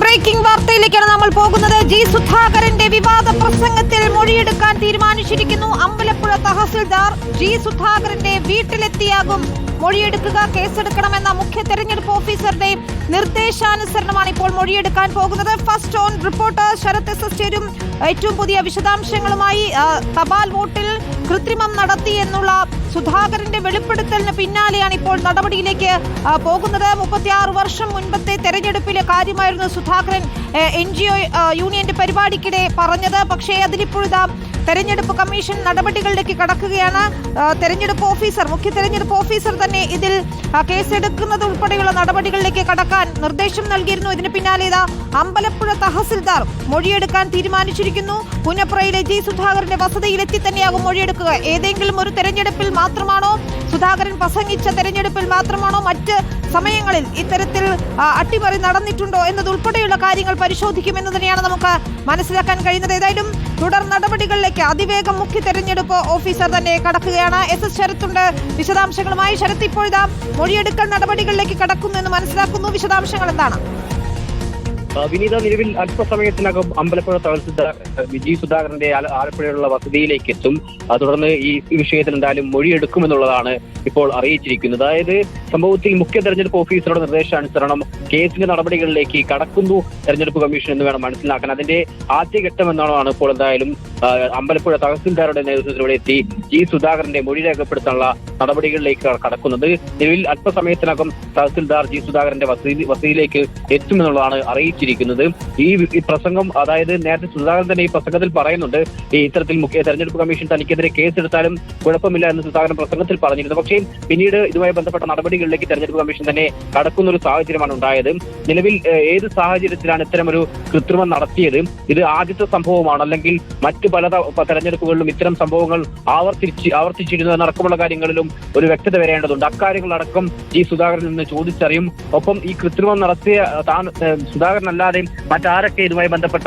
Breaking വാർത്തയിലേക്കാണ് നമ്മൾ പോകുന്നത്. G സുധാകരന്റെ വിവാദ പ്രസംഗത്തിൽ മൊഴിയെടുക്കാൻ തീരുമാനിച്ചിരിക്കുന്നു. അമ്പലപ്പുഴ തഹസിൽദാർ ജി സുധാകരന്റെ വീട്ടിലെത്തിയാകും. മൊഴിയെടുക്കുക കേസെടുക്കണമെന്ന മുഖ്യ തെരഞ്ഞെടുപ്പ് ഓഫീസറുടെ നിർദ്ദേശാനുസരണമാണ് ഇപ്പോൾ മൊഴിയെടുക്കാൻ പോകുന്നത്. First on reporter Sharath S S ചേരും. ഏറ്റവും പുതിയ വിശദാംശങ്ങളുമായി തപാൽ വോട്ടിൽ കൃത്രിമം നടത്തി എന്നുള്ള സുധാകരന്റെ വെളിപ്പെടുത്തലിന് പിന്നാലെയാണ് ഇപ്പോൾ നടപടിയിലേക്ക് പോകുന്നത്. മുപ്പത്തിയാറ് വർഷം മുൻപത്തെ തെരഞ്ഞെടുപ്പിലെ കാര്യമായിരുന്നു സുധാകരൻ എൻ ജി ഒ യൂണിയന്റെ പരിപാടിക്കിടെ പറഞ്ഞത്. പക്ഷേ അതിലിപ്പോഴിതാ തെരഞ്ഞെടുപ്പ് കമ്മീഷൻ നടപടികളിലേക്ക് കടക്കുകയാണ്. തെരഞ്ഞെടുപ്പ് ഓഫീസർ മുഖ്യ തെരഞ്ഞെടുപ്പ് ഓഫീസർ തന്നെ ഇതിൽ കേസെടുക്കുന്നത് ഉൾപ്പെടെയുള്ള നടപടികളിലേക്ക് കടക്കാൻ നിർദ്ദേശം നൽകിയിരുന്നു. ഇതിന് പിന്നാലെ ഇതാ അമ്പലപ്പുഴ തഹസിൽദാർ മൊഴിയെടുക്കാൻ തീരുമാനിച്ചിരിക്കുന്നു. പുന്നപ്പുറയിലെ ജി സുധാകരന്റെ വസതിയിലെത്തി തന്നെയാകും മൊഴിയെടുക്കുക. ഏതെങ്കിലും ഒരു തെരഞ്ഞെടുപ്പിൽ മാത്രമാണോ സുധാകരൻ പ്രസംഗിച്ച തെരഞ്ഞെടുപ്പിൽ മാത്രമാണോ മറ്റ് സമയങ്ങളിൽ ഇത്തരത്തിൽ അട്ടിമറി നടന്നിട്ടുണ്ടോ എന്നതുൾപ്പെടെയുള്ള കാര്യങ്ങൾ പരിശോധിക്കുമെന്ന് തന്നെയാണ് നമുക്ക് മനസ്സിലാക്കാൻ കഴിയുന്നത്. ഏതായാലും തുടർ നടപടികളിലേക്ക് അതിവേഗം മുഖ്യ തെരഞ്ഞെടുപ്പ് ഓഫീസർ തന്നെ കടക്കുകയാണ്. എസ് എസ് ശരത്തുണ്ട്. വിശദാംശങ്ങളുമായി ശരത്ത് ഇപ്പോഴിതാ മൊഴിയെടുക്കൽ നടപടികളിലേക്ക് കടക്കുന്നു എന്ന് മനസ്സിലാക്കുന്നു. വിശദാംശങ്ങൾ എന്താണ്? വിനീത നിലവിൽ അല്പസമയത്തിനകം അമ്പലപ്പുഴ തഹസിൽദാർ വിജി സുധാകരന്റെ ആലപ്പുഴയിലുള്ള വസതിയിലേക്ക് എത്തും. തുടർന്ന് ഈ വിഷയത്തിൽ എന്തായാലും മൊഴിയെടുക്കുമെന്നുള്ളതാണ് ഇപ്പോൾ അറിയിച്ചിരിക്കുന്നത്. അതായത് സംഭവത്തിൽ മുഖ്യ തെരഞ്ഞെടുപ്പ് ഓഫീസറുടെ നിർദ്ദേശാനുസരണം കേസിന്റെ നടപടികളിലേക്ക് കടക്കുന്നു തെരഞ്ഞെടുപ്പ് കമ്മീഷൻ എന്ന് വേണം മനസ്സിലാക്കാൻ. അതിന്റെ ആദ്യഘട്ടം ആണ് ഇപ്പോൾ എന്തായാലും അമ്പലപ്പുഴ തഹസിൽദാരുടെ നേതൃത്വത്തിലൂടെ എത്തി ജി സുധാകരന്റെ മൊഴി രേഖപ്പെടുത്താനുള്ള നടപടികളിലേക്ക് കടക്കുന്നത് നിലവിൽ അല്പസമയത്തിനകം തഹസിൽദാർ ജി സുധാകരന്റെ വസതി വസതിയിലേക്ക് എത്തുമെന്നുള്ളതാണ് അറിയിച്ചിരിക്കുന്നത്. ഈ പ്രസംഗം അതായത് നേരത്തെ സുധാകരൻ തന്നെ ഈ പ്രസംഗത്തിൽ പറയുന്നുണ്ട്. ഈ ഇത്തരത്തിൽ മുഖ്യ തെരഞ്ഞെടുപ്പ് കമ്മീഷൻ തനിക്കെതിരെ കേസെടുത്താലും കുഴപ്പമില്ല എന്ന് സുധാകരൻ പ്രസംഗത്തിൽ പറഞ്ഞിരുന്നു. പക്ഷേ പിന്നീട് ഇതുമായി ബന്ധപ്പെട്ട നടപടികളിലേക്ക് തെരഞ്ഞെടുപ്പ് കമ്മീഷൻ തന്നെ കടക്കുന്ന ഒരു സാഹചര്യമാണ് ഉണ്ടായത്. നിലവിൽ ഏത് സാഹചര്യത്തിലാണ് ഒരു കൃത്രിമം നടത്തിയത്? ഇത് ആദ്യത്തെ സംഭവമാണ്? അല്ലെങ്കിൽ മറ്റ് പല ത- തെരഞ്ഞെടുപ്പുകളിലും ഇത്തരം സംഭവങ്ങൾ ആവർത്തിച്ച് ആവർത്തിച്ചിരുന്നു എന്നടക്കമുള്ള കാര്യങ്ങളിലും ഒരു വ്യക്തത വരേണ്ടതുണ്ട്. അക്കാര്യങ്ങളടക്കം ഈ സുധാകരൻ നിന്ന് ചോദിച്ചറിയും. ഒപ്പം ഈ കൃത്രിമം നടത്തിയ താൻ സുധാകരൻ അല്ലാതെ മറ്റാരൊക്കെ ഇതുമായി ബന്ധപ്പെട്ട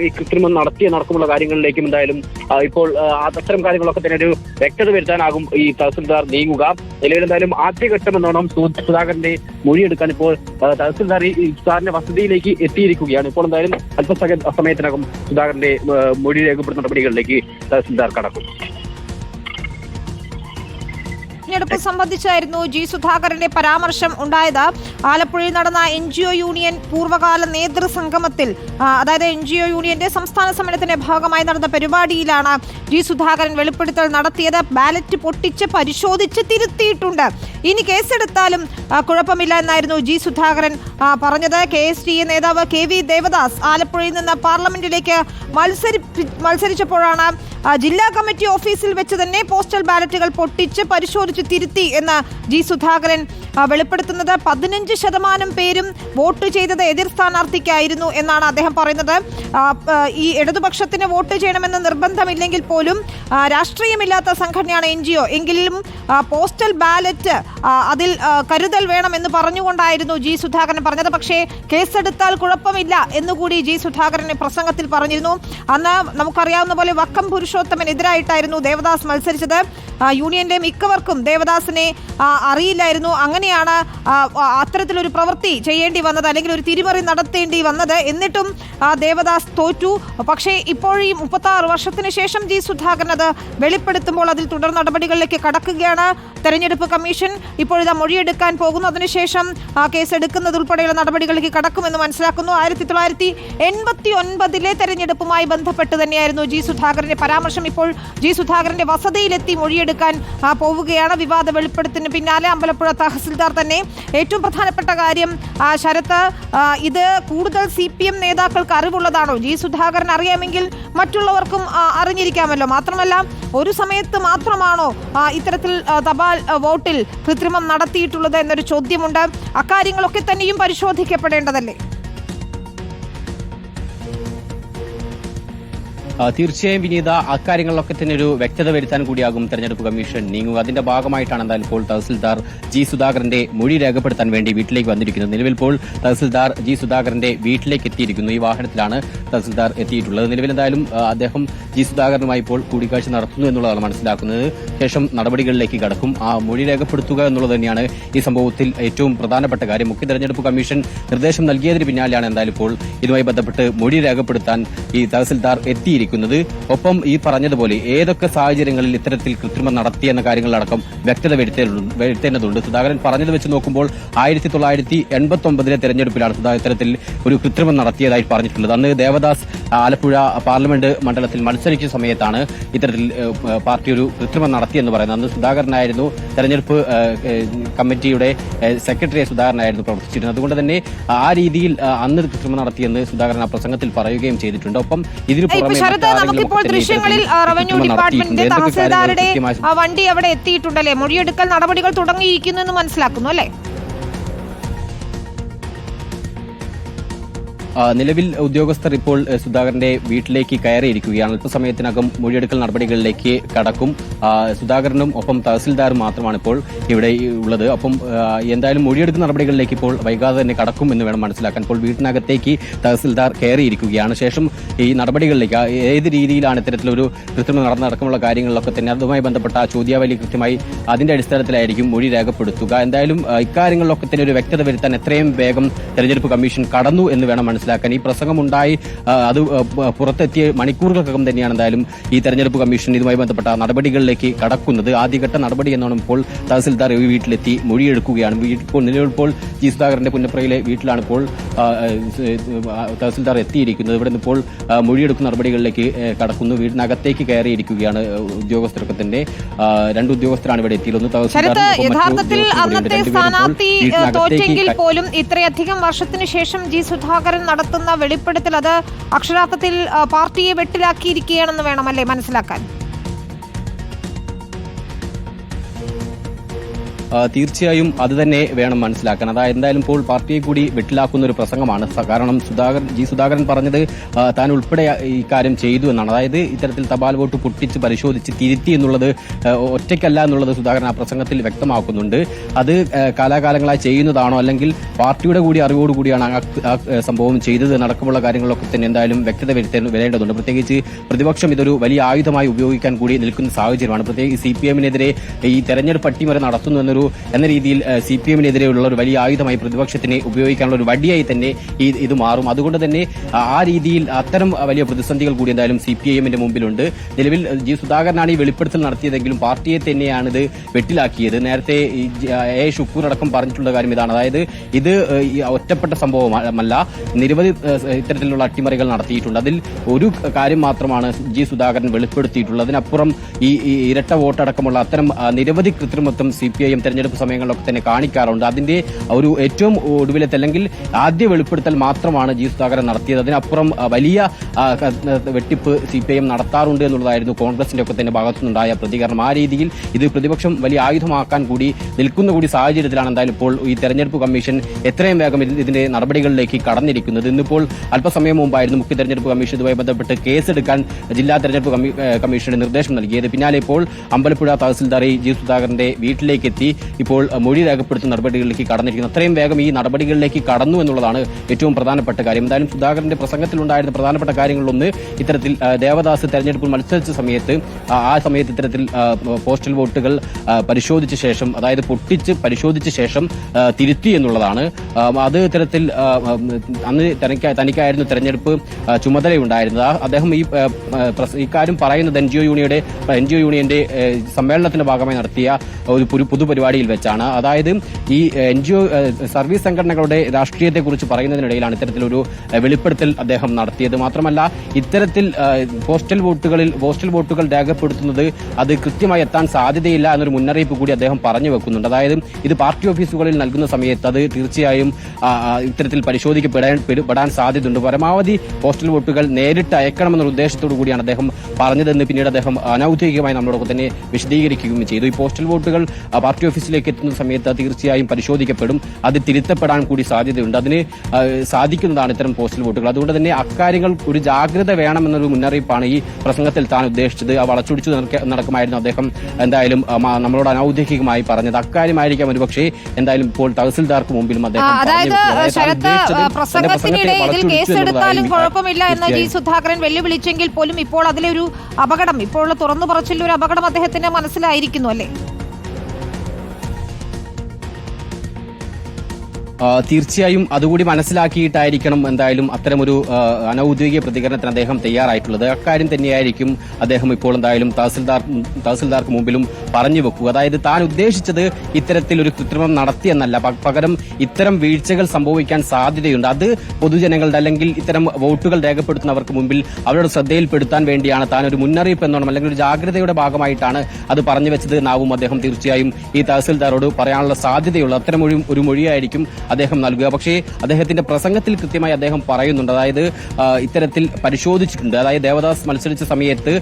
ഈ കൃത്രിമം നടത്തിയ നടക്കമുള്ള കാര്യങ്ങളിലേക്കും എന്തായാലും ഇപ്പോൾ അത്തരം കാര്യങ്ങളൊക്കെ തന്നെ ഒരു വ്യക്തത വരുത്താനാകും ഈ തഹസിൽദാർ നീങ്ങുക. നിലവിൽ എന്തായാലും ആദ്യഘട്ടം എന്നോണം സുധാകരന്റെ മൊഴിയെടുക്കാൻ ഇപ്പോൾ തഹസിൽദാർ ഈ സാറിന്റെ വസതിയിലേക്ക് എത്തിയിരിക്കുകയാണ്. ഇപ്പോൾ എന്തായാലും അല്പസമയത്തിനകം സുധാകരന്റെ മൊഴി രേഖപ്പെടുത്തുന്ന നടപടികളിലേക്ക് തഹസിൽദാർ കടക്കും. തെരഞ്ഞെടുപ്പ് സംബന്ധിച്ചായിരുന്നു ജി സുധാകരന്റെ പരാമർശം ഉണ്ടായത്. ആലപ്പുഴയിൽ നടന്ന എൻ ജി ഒ യൂണിയൻ പൂർവകാല നേതൃസംഗമത്തിൽ അതായത് എൻ ജി ഒ യൂണിയന്റെ സംസ്ഥാന സമ്മേളനത്തിന്റെ ഭാഗമായി നടന്ന പരിപാടിയിലാണ് ജി സുധാകരൻ വെളിപ്പെടുത്തൽ നടത്തിയത്. ബാലറ്റ് പൊട്ടിച്ച് പരിശോധിച്ച് തിരുത്തിയിട്ടുണ്ട്. ഇനി കേസെടുത്താലും കുഴപ്പമില്ല എന്നായിരുന്നു ജി സുധാകരൻ പറഞ്ഞത്. കെ എസ് ഡി എ നേതാവ് കെ വി ദേവദാസ് ആലപ്പുഴയിൽ നിന്ന് പാർലമെന്റിലേക്ക് മത്സരി മത്സരിച്ചപ്പോഴാണ് ജില്ലാ കമ്മിറ്റി ഓഫീസിൽ വെച്ച് തന്നെ പോസ്റ്റൽ ബാലറ്റുകൾ പൊട്ടിച്ച് പരിശോധിച്ച് തിരുത്തി എന്ന് ജി സുധാകരൻ വെളിപ്പെടുത്തുന്നത്. പതിനഞ്ച് ശതമാനം പേരും വോട്ട് ചെയ്തത് എതിർ സ്ഥാനാർത്ഥിക്കായിരുന്നു എന്നാണ് അദ്ദേഹം പറയുന്നത്. ഈ ഇടതുപക്ഷത്തിന് വോട്ട് ചെയ്യണമെന്ന് നിർബന്ധമില്ലെങ്കിൽ പോലും രാഷ്ട്രീയമില്ലാത്ത സംഘടനയാണ് എൻ ജി ഒ. എങ്കിലും പോസ്റ്റൽ ബാലറ്റ് അതിൽ കരുതൽ വേണമെന്ന് പറഞ്ഞുകൊണ്ടായിരുന്നു ജി സുധാകരൻ പറഞ്ഞത്. പക്ഷേ കേസെടുത്താൽ കുഴപ്പമില്ല എന്നുകൂടി ജി സുധാകരൻ പ്രസംഗത്തിൽ പറഞ്ഞിരുന്നു. അന്ന് നമുക്കറിയാവുന്ന പോലെ വക്കം പുരുഷോത്തമനെതിരായിട്ടായിരുന്നു ദേവദാസ് മത്സരിച്ചത്. യൂണിയന്റെ മിക്കവർക്കും ദേവദാസിനെ അറിയില്ലായിരുന്നു. അങ്ങനെയാണ് അത്തരത്തിലൊരു പ്രവൃത്തി ചെയ്യേണ്ടി വന്നത് അല്ലെങ്കിൽ ഒരു തിരിമറി നടത്തേണ്ടി വന്നത്. എന്നിട്ടും ദേവദാസ് തോറ്റു. പക്ഷേ ഇപ്പോഴും മുപ്പത്തി ആറ് വർഷത്തിന് ശേഷം ജി സുധാകരൻ അത് വെളിപ്പെടുത്തുമ്പോൾ അതിൽ തുടർ നടപടികളിലേക്ക് കടക്കുകയാണ് തെരഞ്ഞെടുപ്പ് കമ്മീഷൻ. ഇപ്പോഴിതാ മൊഴിയെടുക്കാൻ പോകുന്നു. അതിനുശേഷം കേസ് ഉൾപ്പെടെയുള്ള നടപടികളിലേക്ക് കടക്കുമെന്ന് മനസ്സിലാക്കുന്നു. ആയിരത്തി തൊള്ളായിരത്തി എൺപത്തി ഒൻപതിലെ തെരഞ്ഞെടുപ്പുമായി ബന്ധപ്പെട്ട് തന്നെയായിരുന്നു ജി സുധാകരന്റെ പരാമർശം. ഇപ്പോൾ ജി സുധാകരന്റെ വസതിയിലെത്തി മൊഴിയെടുക്കാൻ ആ, പോവുകയാണ് വിവാദ വെളിപ്പെടുത്തിന് പിന്നാലെ അമ്പലപ്പുഴ തഹസിൽദാർ തന്നെ. ഏറ്റവും പ്രധാനപ്പെട്ട കാര്യം ശരത് ഇത് കൂടുതൽ സി പി എം നേതാക്കൾക്ക് അറിവുള്ളതാണോ? ജി സുധാകരൻ അറിയാമെങ്കിൽ മറ്റുള്ളവർക്കും അറിഞ്ഞിരിക്കാമല്ലോ. മാത്രമല്ല ഒരു സമയത്ത് മാത്രമാണോ ഇത്തരത്തിൽ തപാൽ വോട്ടിൽ കൃത്രിമം നടത്തിയിട്ടുള്ളത് എന്നൊരു ചോദ്യമുണ്ട്. അക്കാര്യങ്ങളൊക്കെ തന്നെയും പരിശോധിക്കപ്പെടേണ്ടതല്ലേ? തീർച്ചയായും വിനീത അക്കാര്യങ്ങളിലൊക്കെ തന്നെ ഒരു വ്യക്തത വരുത്താൻ കൂടിയാകും തെരഞ്ഞെടുപ്പ് കമ്മീഷൻ. നീങ്ങുക. അതിന്റെ ഭാഗമായിട്ടാണ് എന്തായാലും ഇപ്പോൾ തഹസിൽദാർ ജി സുധാകരന്റെ മൊഴി രേഖപ്പെടുത്താൻ വേണ്ടി വീട്ടിലേക്ക് വന്നിരിക്കുന്നത്. നിലവിൽ ഇപ്പോൾ തഹസിൽദാർ ജി സുധാകരന്റെ വീട്ടിലേക്ക് എത്തിയിരിക്കുന്നു. ഈ വാഹനത്തിലാണ് തഹസിൽദാർ എത്തിയിട്ടുള്ളത്. നിലവിൽ എന്തായാലും അദ്ദേഹം ജി സുധാകരനുമായി ഇപ്പോൾ കൂടിക്കാഴ്ച നടത്തുന്നു എന്നുള്ളതാണ് മനസ്സിലാക്കുന്നത്. ശേഷം നടപടികളിലേക്ക് കടക്കും. ആ മൊഴി രേഖപ്പെടുത്തുക എന്നുള്ളത് തന്നെയാണ് ഈ സംഭവത്തിൽ ഏറ്റവും പ്രധാനപ്പെട്ട കാര്യം. മുഖ്യ തെരഞ്ഞെടുപ്പ് കമ്മീഷൻ നിർദ്ദേശം നൽകിയതിന് പിന്നാലെയാണ് എന്തായാലും ഇപ്പോൾ ഇതുമായി ബന്ധപ്പെട്ട് മൊഴി രേഖപ്പെടുത്താൻ ഈ തഹസിൽദാർ എത്തിയിരിക്കുന്നത്. ഒപ്പം ഈ പറഞ്ഞതുപോലെ ഏതൊക്കെ സാഹചര്യങ്ങളിൽ ഇത്തരത്തിൽ കൃത്രിമം നടത്തിയെന്ന കാര്യങ്ങളിലടക്കം വ്യക്തത വരുത്തേണ്ടതുണ്ട് സുധാകരൻ പറഞ്ഞത് വെച്ച് നോക്കുമ്പോൾ ആയിരത്തി തൊള്ളായിരത്തി എൺപത്തി ഒമ്പതിലെ തെരഞ്ഞെടുപ്പിലാണ് ഇത്തരത്തിൽ ഒരു കൃത്രിമം നടത്തിയതായി പറഞ്ഞിട്ടുള്ളത്. അന്ന് ദേവദാസ് ആലപ്പുഴ പാർലമെന്റ് മണ്ഡലത്തിൽ മത്സരിച്ച സമയത്താണ് ഇത്തരത്തിൽ പാർട്ടി ഒരു കൃത്രിമം നടത്തിയെന്ന് പറയുന്നത്. അന്ന് സുധാകരനായിരുന്നു തെരഞ്ഞെടുപ്പ് കമ്മിറ്റിയുടെ സെക്രട്ടറിയെ സെക്രട്ടറി സുധാകരനായിരുന്നു പ്രവർത്തിച്ചിരുന്നത്. അതുകൊണ്ട് തന്നെ ആ രീതിയിൽ അന്ന് കൃത്രിമം നടത്തിയെന്ന് സുധാകരൻ ആ പ്രസംഗത്തിൽ പറയുകയും ചെയ്തിട്ടുണ്ട്. ഒപ്പം ഇതിനു പുറമെ ശരത് നമുക്കിപ്പോൾ ദൃശ്യങ്ങളിൽ റവന്യൂ ഡിപ്പാർട്ട്മെന്റിന്റെ. തഹസിൽദാരുടെ വണ്ടി അവിടെ എത്തിയിട്ടുണ്ടല്ലേ മൊഴിയെടുക്കൽ നടപടികൾ തുടങ്ങിയിരിക്കുന്നു എന്ന് മനസ്സിലാക്കുന്നു അല്ലേ നിലവിൽ ഉദ്യോഗസ്ഥർ ഇപ്പോൾ സുധാകരന്റെ വീട്ടിലേക്ക് കയറിയിരിക്കുകയാണ്. അല്പസമയത്തിനകം മൊഴിയെടുക്കൽ നടപടികളിലേക്ക് കടക്കും. സുധാകരനും ഒപ്പം തഹസിൽദാരും മാത്രമാണ് ഇപ്പോൾ ഇവിടെ ഉള്ളത്. അപ്പം എന്തായാലും മൊഴിയെടുക്കൽ നടപടികളിലേക്ക് ഇപ്പോൾ വൈകാതെ തന്നെ കടക്കും എന്ന് വേണം മനസ്സിലാക്കാൻ. ഇപ്പോൾ വീട്ടിനകത്തേക്ക് തഹസിൽദാർ കയറിയിരിക്കുകയാണ്. ശേഷം ഈ നടപടികളിലേക്ക് ഏത് രീതിയിലാണ് ഇത്തരത്തിലൊരു കൃത്രിമം നടന്നടക്കമുള്ള കാര്യങ്ങളിലൊക്കെ തന്നെ അതുമായി ബന്ധപ്പെട്ട ചോദ്യാവലി കൃത്യമായി അതിന്റെ അടിസ്ഥാനത്തിലായിരിക്കും മൊഴി രേഖപ്പെടുത്തുക. എന്തായാലും ഇക്കാര്യങ്ങളിലൊക്കെ തന്നെ ഒരു വ്യക്തത വരുത്താൻ എത്രയും വേഗം തെരഞ്ഞെടുപ്പ് കമ്മീഷൻ കടന്നു എന്ന് വേണം മനസ്സിലാക്കാൻ. ഈ പ്രസംഗമുണ്ടായി. അത് പുറത്തെത്തിയ മണിക്കൂറുകൾക്കകം തന്നെയാണ് എന്തായാലും ഈ തെരഞ്ഞെടുപ്പ് കമ്മീഷൻ ഇതുമായി ബന്ധപ്പെട്ട നടപടികളിലേക്ക് കടക്കുന്നത്. ആദ്യഘട്ട നടപടി എന്നാണ് ഇപ്പോൾ തഹസിൽദാർ ഈ വീട്ടിലെത്തി മൊഴിയെടുക്കുകയാണ്. ഇപ്പോൾ നിലവിൽ ഇപ്പോൾ ജി സുധാകരന്റെ പുന്നപ്രയിലെ വീട്ടിലാണ് ഇപ്പോൾ തഹസിൽദാർ എത്തിയിരിക്കുന്നത്. ഇവിടെ നിന്നിപ്പോൾ ആ, മൊഴിയെടുക്കുന്ന നടപടികളിലേക്ക് കടക്കുന്നു. വീടിനകത്തേക്ക് കയറിയിരിക്കുകയാണ് ഉദ്യോഗസ്ഥരൊക്കെ തന്നെ രണ്ട് ഉദ്യോഗസ്ഥരാണ് ഇവിടെ എത്തിയത് മറ്റൊരു യഥാർത്ഥത്തിൽ. അന്നത്തെ സ്ഥാനാർത്ഥി തോറ്റെങ്കിൽ പോലും ഇത്രയധികം വർഷത്തിന് ശേഷം ജി സുധാകരൻ നടത്തുന്ന വെളിപ്പെടുത്തൽ അത് അക്ഷരാർത്ഥത്തിൽ പാർട്ടിയെ വെട്ടിലാക്കിയിരിക്കുകയാണെന്ന് വേണം അല്ലേ മനസ്സിലാക്കാൻ? തീർച്ചയായും അത് തന്നെ വേണം മനസ്സിലാക്കാൻ. അതായത് എന്തായാലും ഇപ്പോൾ പാർട്ടിയെ കൂടി വെട്ടിലാക്കുന്ന ഒരു പ്രസംഗമാണ്. കാരണം സുധാകരൻ ജി സുധാകരൻ പറഞ്ഞത് താൻ ഉൾപ്പെടെ ഇക്കാര്യം കാര്യം ചെയ്തു എന്നാണ്. അതായത് ഇത്തരത്തിൽ തപാൽ വോട്ട് പൊട്ടിച്ച് പരിശോധിച്ച് തിരുത്തി എന്നുള്ളത് ഒറ്റയ്ക്കല്ല എന്നുള്ളത് സുധാകരൻ ആ പ്രസംഗത്തിൽ വ്യക്തമാക്കുന്നുണ്ട്. അത് കാലാകാലങ്ങളായി ചെയ്യുന്നതാണോ അല്ലെങ്കിൽ പാർട്ടിയുടെ കൂടി അറിവോടുകൂടിയാണ് ആ സംഭവം ചെയ്തത് നടക്കുമുള്ള കാര്യങ്ങളൊക്കെ തന്നെ എന്തായാലും വ്യക്തത വരുത്തേ വരേണ്ടതുണ്ട്. പ്രത്യേകിച്ച് പ്രതിപക്ഷം ഇതൊരു വലിയ ആയുധമായി ഉപയോഗിക്കാൻ കൂടി നിൽക്കുന്ന സാഹചര്യമാണ്. പ്രത്യേകിച്ച് സി പി എമ്മിനെതിരെ ഈ തെരഞ്ഞെടുപ്പ് അട്ടിമറി നടത്തുന്നു എന്നൊരു എന്ന രീതിയിൽ സി പി എമ്മിനെതിരെയുള്ള ഒരു വലിയ ആയുധമായി പ്രതിപക്ഷത്തിനെ ഉപയോഗിക്കാനുള്ള ഒരു വടിയായി തന്നെ ഇത് മാറും. അതുകൊണ്ട് തന്നെ ആ- രീതിയിൽ അത്തരം വലിയ പ്രതിസന്ധികൾ കൂടി എന്തായാലും സി പി ഐ എമ്മിന്റെ മുമ്പിലുണ്ട്. നിലവിൽ ജി സുധാകരനാണ് ഈ വെളിപ്പെടുത്തൽ നടത്തിയതെങ്കിലും പാർട്ടിയെ തന്നെയാണ് ഇത് വെട്ടിലാക്കിയത്. നേരത്തെ എ ഷുക്കൂർ അടക്കം പറഞ്ഞിട്ടുള്ള കാര്യം ഇതാണ്. അതായത് ഇത് ഒറ്റപ്പെട്ട സംഭവമല്ല നിരവധി ഇത്തരത്തിലുള്ള അട്ടിമറികൾ നടത്തിയിട്ടുണ്ട്. അതിൽ ഒരു കാര്യം മാത്രമാണ് ജി സുധാകരൻ വെളിപ്പെടുത്തിയിട്ടുള്ളത്. അതിനപ്പുറം ഈ ഇരട്ട വോട്ടടക്കമുള്ള അത്തരം നിരവധി കൃത്രിമത്വം സി പി ഐ എം തെരഞ്ഞെടുപ്പ് സമയങ്ങളിലൊക്കെ തന്നെ കാണിക്കാറുണ്ട്. അതിന്റെ ഒരു ഏറ്റവും ഒടുവിലത്തെ അല്ലെങ്കിൽ ആദ്യ വെളിപ്പെടുത്തൽ മാത്രമാണ് ജി സുധാകരൻ നടത്തിയത്. അതിനപ്പുറം വലിയ വെട്ടിപ്പ് സി പി ഐ നടത്താറുണ്ട് എന്നുള്ളതായിരുന്നു കോൺഗ്രസിന്റെ ഒക്കെ തന്നെ ഭാഗത്തുനിന്നുണ്ടായ പ്രതികരണം. ആ രീതിയിൽ ഇത് പ്രതിപക്ഷം വലിയ ആയുധമാക്കാൻ കൂടി നിൽക്കുന്ന കൂടി സാഹചര്യത്തിലാണ് എന്തായാലും ഇപ്പോൾ ഈ തെരഞ്ഞെടുപ്പ് കമ്മീഷൻ എത്രയും വേഗം ഇതിന്റെ നടപടികളിലേക്ക് കടന്നിരിക്കുന്നത്. ഇന്നിപ്പോൾ അല്പസമയം മുമ്പായിരുന്നു മുഖ്യ തെരഞ്ഞെടുപ്പ് കമ്മീഷൻ ഇതുമായി ബന്ധപ്പെട്ട് കേസെടുക്കാൻ ജില്ലാ തെരഞ്ഞെടുപ്പ് കമ്മീ- കമ്മീഷന് നിർദ്ദേശം നൽകിയത്. പിന്നാലെ ഇപ്പോൾ അമ്പലപ്പുഴ തഹസിൽദാർ ജി സുധാകരന്റെ വീട്ടിലേക്ക് എത്തി ഇപ്പോൾ മൊഴി രേഖപ്പെടുത്തുന്ന നടപടികളിലേക്ക് കടന്നിരിക്കുന്നു. അത്രയും വേഗം ഈ നടപടികളിലേക്ക് കടന്നു എന്നുള്ളതാണ് ഏറ്റവും പ്രധാനപ്പെട്ട കാര്യം. എന്തായാലും സുധാകരന്റെ പ്രസംഗത്തിലുണ്ടായിരുന്ന പ്രധാനപ്പെട്ട കാര്യങ്ങളിലൊന്ന് ഇത്തരത്തിൽ ദേവദാസ് തെരഞ്ഞെടുപ്പിൽ മത്സരിച്ച സമയത്ത് ആ, സമയത്ത് ഇത്തരത്തിൽ പോസ്റ്റൽ വോട്ടുകൾ പരിശോധിച്ച ശേഷം അതായത് പൊട്ടിച്ച് പരിശോധിച്ച ശേഷം തിരുത്തി എന്നുള്ളതാണ്. അത് ഇത്തരത്തിൽ അന്ന് തനിക്ക് തനിക്കായിരുന്നു തെരഞ്ഞെടുപ്പ് ചുമതലയുണ്ടായിരുന്നത്. അദ്ദേഹം ഈ ഇക്കാര്യം പറയുന്നത് എൻ ജി ഒ യൂണിയുടെ എൻ ജി ഒ യൂണിയന്റെ സമ്മേളനത്തിന്റെ ഭാഗമായി നടത്തിയ ഒരു പുരു- പൊതുപരിപാടിയിൽ വെച്ചാണ്. അതായത് ഈ എൻ ജി ഒ സർവീസ് സംഘടനകളുടെ രാഷ്ട്രീയത്തെക്കുറിച്ച് പറയുന്നതിനിടയിലാണ് ഇത്തരത്തിലൊരു വെളിപ്പെടുത്തൽ അദ്ദേഹം നടത്തിയത്. മാത്രമല്ല ഇത്തരത്തിൽ പോസ്റ്റൽ വോട്ടുകളിൽ പോസ്റ്റൽ വോട്ടുകൾ രേഖപ്പെടുത്തുന്നത് അത് കൃത്യമായി എത്താൻ സാധ്യതയില്ല എന്നൊരു മുന്നറിയിപ്പ് കൂടി അദ്ദേഹം പറഞ്ഞു വെക്കുന്നുണ്ട്. അതായത് ഇത് പാർട്ടി ഓഫീസുകളിൽ നൽകുന്ന സമയത്ത് അത് തീർച്ചയായും ഇത്തരത്തിൽ പരിശോധിക്കപ്പെടാൻ പെട- പെടാൻ സാധ്യതയുണ്ട്. പരമാവധി പോസ്റ്റൽ വോട്ടുകൾ നേരിട്ട് അയക്കണമെന്നൊരു ഉദ്ദേശത്തോടു കൂടിയാണ് അദ്ദേഹം പറഞ്ഞതെന്ന് പിന്നീട് അദ്ദേഹം അനൌദ്യോഗികമായി നമ്മളോടൊപ്പം തന്നെ വിശദീകരിക്കുകയും ചെയ്തു. ഈ പോസ്റ്റൽ വോട്ടുകൾ പാർട്ടി ഓഫീസിലേക്ക് എത്തുന്ന സമയത്ത് തീർച്ചയായും പരിശോധിക്കപ്പെടും. അത് തിരുത്തപ്പെടാൻ കൂടി സാധ്യതയുണ്ട്. അതിന് സാധിക്കുന്നതാണ് ഇത്തരം പോസ്റ്റൽ വോട്ടുകൾ. അതുകൊണ്ട് തന്നെ അക്കാര്യങ്ങൾ ഒരു ജാഗ്രത വേണമെന്നൊരു മുന്നറിയിപ്പാണ് ഈ പ്രസംഗത്തിൽ താൻ ഉദ്ദേശിച്ചത്. ആ വളച്ചൊടിച്ചു നടക്ക- നടക്കുമായിരുന്നു അദ്ദേഹം എന്തായാലും നമ്മളോട് അനൌദ്യോഗികമായി പറഞ്ഞത്. അക്കാര്യമായിരിക്കാം ഒരുപക്ഷേ എന്തായാലും ഇപ്പോൾ തഹസിൽദാർക്ക് മുമ്പിലും അദ്ദേഹം. കുഴപ്പമില്ല എന്ന് ജി സുധാകരൻ വെല്ലുവിളിച്ചെങ്കിൽ പോലും ഇപ്പോൾ അതിലൊരു അപകടം ഇപ്പോൾ തുറന്നു പറച്ചിലൊരു അപകടം അദ്ദേഹത്തിന്റെ മനസ്സിലായിരിക്കുന്നു അല്ലേ? തീർച്ചയായും അതുകൂടി മനസ്സിലാക്കിയിട്ടായിരിക്കണം എന്തായാലും അത്തരമൊരു അനൌദ്യോഗിക പ്രതികരണത്തിന് അദ്ദേഹം തയ്യാറായിട്ടുള്ളത്. അക്കാര്യം തന്നെയായിരിക്കും അദ്ദേഹം ഇപ്പോൾ എന്തായാലും തഹസിൽദാർ തഹസിൽദാർക്ക് മുമ്പിലും പറഞ്ഞു വെക്കുക. അതായത് താൻ ഉദ്ദേശിച്ചത് ഇത്തരത്തിൽ ഒരു കൃത്രിമം നടത്തിയെന്നല്ല പകരം ഇത്തരം വീഴ്ചകൾ സംഭവിക്കാൻ സാധ്യതയുണ്ട്. അത് പൊതുജനങ്ങളുടെ അല്ലെങ്കിൽ ഇത്തരം വോട്ടുകൾ രേഖപ്പെടുത്തുന്നവർക്ക് മുമ്പിൽ അവരുടെ ശ്രദ്ധയിൽപ്പെടുത്താൻ വേണ്ടിയാണ് താൻ ഒരു മുന്നറിയിപ്പ് എന്നോണം അല്ലെങ്കിൽ ഒരു ജാഗ്രതയുടെ ഭാഗമായിട്ടാണ് അത് പറഞ്ഞു വെച്ചത് എന്നാവും അദ്ദേഹം തീർച്ചയായും ഈ തഹസിൽദാരോട് പറയാനുള്ള സാധ്യതയുള്ള അത്തരം ഒരു മൊഴിയായിരിക്കും അദ്ദേഹം നൽകുക. പക്ഷേ അദ്ദേഹത്തിന്റെ പ്രസംഗത്തിൽ കൃത്യമായി അദ്ദേഹം പറയുന്നുണ്ട്. അതായത് ഇത്തരത്തിൽ പരിശോധിച്ചിട്ടുണ്ട്. അതായത് ദേവദാസ് മത്സരിച്ച സമയത്ത്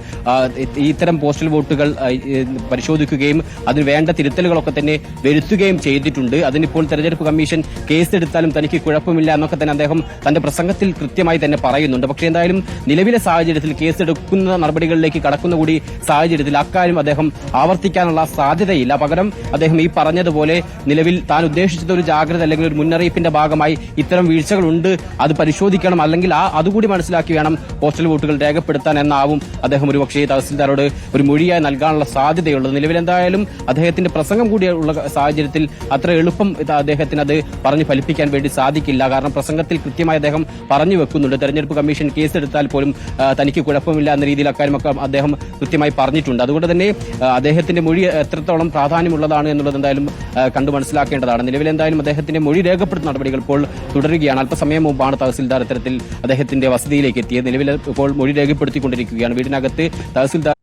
ഇത്തരം പോസ്റ്റൽ വോട്ടുകൾ പരിശോധിക്കുകയും അതിന് വേണ്ട തിരുത്തലുകളൊക്കെ തന്നെ വരുത്തുകയും ചെയ്തിട്ടുണ്ട്. അതിനിപ്പോൾ തെരഞ്ഞെടുപ്പ് കമ്മീഷൻ കേസെടുത്താലും തനിക്ക് കുഴപ്പമില്ല എന്നൊക്കെ തന്നെ അദ്ദേഹം തന്റെ പ്രസംഗത്തിൽ കൃത്യമായി തന്നെ പറയുന്നുണ്ട്. പക്ഷേ എന്തായാലും നിലവിലെ സാഹചര്യത്തിൽ കേസെടുക്കുന്ന നടപടികളിലേക്ക് കടക്കുന്ന കൂടി സാഹചര്യത്തിൽ അക്കാര്യം അദ്ദേഹം ആവർത്തിക്കാനുള്ള സാധ്യതയില്ല. പകരം അദ്ദേഹം ഈ പറഞ്ഞതുപോലെ നിലവിൽ താൻ ഉദ്ദേശിച്ചത് ഒരു ജാഗ്രത അല്ലെങ്കിൽ ഒരു മുന്നറിയിപ്പിന്റെ ഭാഗമായി ഇത്തരം വീഴ്ചകളുണ്ട്. അത് പരിശോധിക്കണം. അല്ലെങ്കിൽ ആ അതുകൂടി മനസ്സിലാക്കി വേണം പോസ്റ്റൽ വോട്ടുകൾ രേഖപ്പെടുത്താൻ എന്നാവും അദ്ദേഹം ഒരു പക്ഷേ തഹസിൽദാരോട് ഒരു മൊഴിയായി നൽകാനുള്ള സാധ്യതയുള്ളത്. നിലവിലെന്തായാലും അദ്ദേഹത്തിന്റെ പ്രസംഗം കൂടിയുള്ള സാഹചര്യത്തിൽ അത്ര എളുപ്പം അദ്ദേഹത്തിന് അത് പറഞ്ഞു ഫലിപ്പിക്കാൻ വേണ്ടി സാധിക്കില്ല. കാരണം പ്രസംഗത്തിൽ കൃത്യമായി അദ്ദേഹം പറഞ്ഞു വെക്കുന്നുണ്ട്. തെരഞ്ഞെടുപ്പ് കമ്മീഷൻ കേസെടുത്താൽ പോലും തനിക്ക് കുഴപ്പമില്ല എന്ന രീതിയിൽ അക്കാര്യമൊക്കെ അദ്ദേഹം കൃത്യമായി പറഞ്ഞിട്ടുണ്ട്. അതുകൊണ്ട് തന്നെ അദ്ദേഹത്തിന്റെ മൊഴി എത്രത്തോളം പ്രാധാന്യമുള്ളതാണ് എന്നുള്ളത് എന്തായാലും കണ്ടു മനസ്സിലാക്കേണ്ടതാണ്. നിലവിലെന്തായാലും അദ്ദേഹത്തിന്റെ മൊഴി രേഖപ്പെടുത്തുന്ന നടപടികൾ ഇപ്പോൾ തുടരുകയാണ്. അല്പസമയം മുമ്പാണ് തഹസിൽദാർ ഇത്തരത്തിൽ അദ്ദേഹത്തിന്റെ വസതിയിലേക്ക് എത്തിയത്. നിലവിൽ ഇപ്പോൾ മൊഴി രേഖപ്പെടുത്തിക്കൊണ്ടിരിക്കുകയാണ്. വീടിനകത്ത് തഹസിൽദാർ